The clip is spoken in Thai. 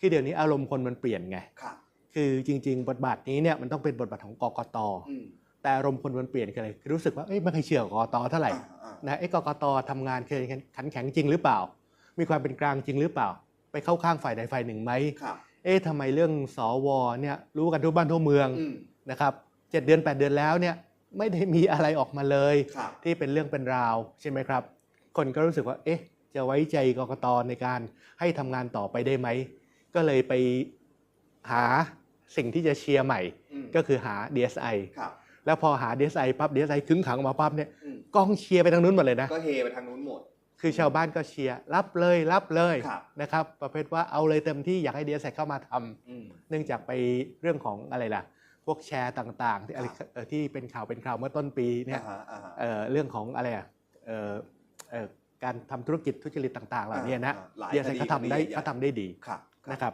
คือเดี๋ยวนี้อารมณ์คนมันเปลี่ยนไง ครับคือจริง ๆ บทบาทนี้เนี่ยมันต้องเป็นบทบาทของกกต อืมแต่อารมณ์คนมันเปลี่ยนกันเลยคือรู้สึกว่าเอ้ยไม่เคยเชื่อกกตเท่าไหร่ อ่าอ่านะไอ้กกตทำงานเคยขันแข็งจริงหรือเปล่า มีความเป็นกลางจริงหรือเปล่า ไปเข้าข้างฝ่ายใดฝ่ายหนึ่งไหม ครับเอ๊ะทำไมเรื่องสวเนี่ยรู้กันทั่วบ้านทั่วเมืองอืมนะครับเจ็ดเดือน 8 เดือนแล้วเนี่ยไม่ได้มีอะไรออกมาเลย ครับที่เป็นเรื่องเป็นราวใช่ไหมครับ คนก็รู้สึกว่า เอ๊ะ จะไว้ใจกกตในการให้ทำงานต่อไปได้ไหม ก็เลยไปหาสิ่งที่จะเชียร์ใหม่อืมก็คือหา DSI ครับ แล้วพอหา DSI ปั๊บ DSI ขึงขังออกมาปั๊บเนี่ยอืมกองเชียร์ไปทางนู้นหมดเลยนะ ก็เฮไปทางนู้นหมด คือชาวบ้านก็เชียร์รับเลยรับเลยครับ นะครับ ประเภทว่าเอาเลยเต็มที่อยากให้ DSI เข้ามาทำ อืม เนื่องจากไปเรื่องของอะไรล่ะ พวกแชร์ต่างๆ ที่อะไรครับ เอ่อที่เป็นข่าวเป็นข่าวเมื่อต้นปีเนี่ยอ่าฮะอ่าฮะเอ่อเรื่องของอะไรอะเอ่อเอ่อการทำธุรกิจทุจริตต่างๆ เหล่านี้นะอ่าหลายเดียไซคดีเขาทำได้คดีใหญ่เขาทำได้ดีครับ นะครับ